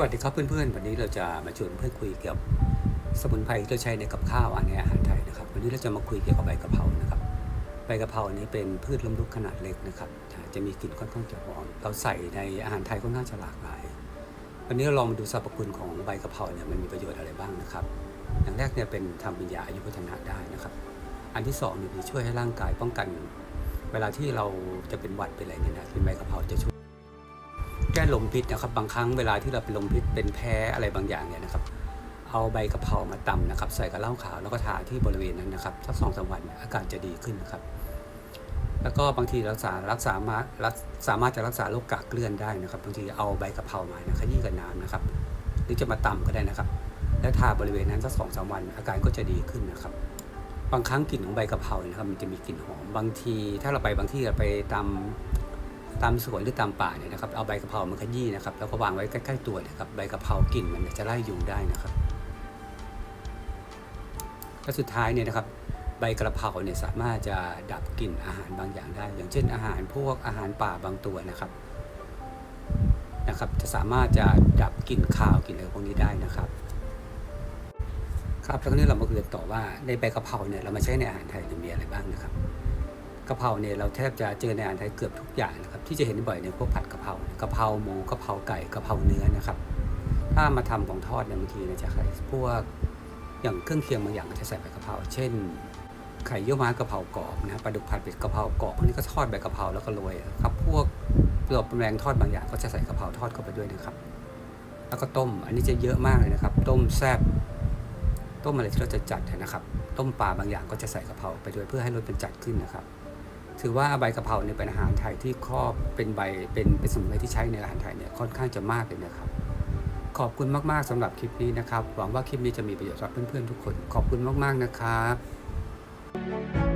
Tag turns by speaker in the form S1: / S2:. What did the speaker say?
S1: วัสดีครับเพื่อนๆ วันนี้เราจะมาชวนเพื่อนคุยเกี่ยวกับสมุนไพรที่เราใช้ในกับข้าวอันในอาหารไทยนะครับ วันนี้เราจะมาคุยเกี่ยวกับใบกะเพรานะครับ ใบกะเพรานี้เป็นพืชล้มลุกขนาดเล็กนะครับจะมีกลิ่นค่อนข้างจะหอมเราใส่ในอาหารไทยค่อนข้างจะหลากหลาย วันนี้เราลองมาดูสรรพคุณของใบกะเพราเนี่ยมันมีประโยชน์อะไรบ้างนะครับ อย่างแรกเนี่ยเป็นทำเป็นยาอายุวัฒนะได้นะครับ อันที่สองเนี่ยมันช่วยให้ร่างกายป้องกัน เวลาที่เราจะเป็นหวัดเป็นอะไรเนี่ยนะกินใบกะเพราจะช่วย แก้ลมพิษนะครับ บางครั้งเวลาที่เราเป็นลมพิษเป็นแพ้อะไรบางอย่างเนี่ยนะครับ เอาใบกะเพรามาตำนะครับ ใส่กับเหล้าขาวแล้วก็ทาที่บริเวณนั้นนะครับสักสองสามวันอาการจะดีขึ้นนะครับ แล้วก็บางทีรักษารักษามารักสามารถจะรักษาโรคกากเกลื่อนได้นะครับ บางทีเอาใบกะเพรามานะขยี้กับน้ำนะครับ หรือจะมาตำก็ได้นะครับ แล้วทาบริเวณนั้นสักสองสามวัน อาการก็จะดีขึ้นนะครับบางครั้งกลิ่นของใบกะเพราเนี่ยนะครับมันจะมีกลิ่นหอมบางที ถ้าเราไปบางที่เราไปตาม ตามสวนหรือตามป่าเนี่ยนะครับเอาใบกะเพรามาขยี้นะครับแล้วก็วางไว้ใกล้ๆตัวนะครับใบกะเพรากลิ่นมันจะไล่ยุงได้นะครับและสุดท้ายเนี่ยนะครับใบกระเพราเนี่ยสามารถจะดับกลิ่นอาหารบางอย่างได้ อย่างเช่นอาหารพวกอาหารป่าบางตัวนะครับนะครับจะสามารถจะดับกลิ่นคาวกลิ่นอะไรพวกนี้ได้นะครับครับแล้วก็นี่เรามาเคุยนต่อว่าในใบกะเพราเนี่ยเรามาใช้ในอาหารไทยเนี่ยมีอะไรบ้างนะครับ กะเพราเนี่ยเราแทบจะเจอในอาหารไทยเกือบทุกอย่างนะครับที่จะเห็นบ่อยในพวกผัดกะเพรากะเพราหมูกะเพราไก่กะเพราเนื้อนะครับ ถ้ามาทำของทอดเนี่ยบางทีนี่ยจะใส่พวกอย่างเครื่องเคียงบางอย่างก็จะใส่ใบกะเพราเช่น ไข่เยี่ยวม้ากะเพรากรอบนะปลาดุกผัดเผ็ดกะเพรากรอบพวกนี้ก็ทอดใบกะเพราแล้วก็โรยครับพวกเปลือกแมลงทอดบางอย่างก็จะใส่กะเพราทอดเข้าไปด้วยนะครับ แล้วก็ต้มอันนี้จะเยอะมากเลยนะครับ ต้มแซ่บต้มอะไรที่เราจะจัดนะครับ ต้มปลาบางอย่างก็จะใส่กะเพราไปด้วยเพื่อให้รสเป็นจัดขึ้นนะครับ ถือว่าใบกะเพราเนี่ยเป็นอาหารไทยที่ครอบเป็นใบเป็นเป็นสมุนไพรที่ใช้ในอาหารไทยเนี่ยค่อนข้างจะมากเลยนะครับ ขอบคุณมากๆสำหรับคลิปนี้นะครับ หวังว่าคลิปนี้จะมีประโยชน์สำหรับเพื่อนๆทุกคน ขอบคุณมากๆนะครับ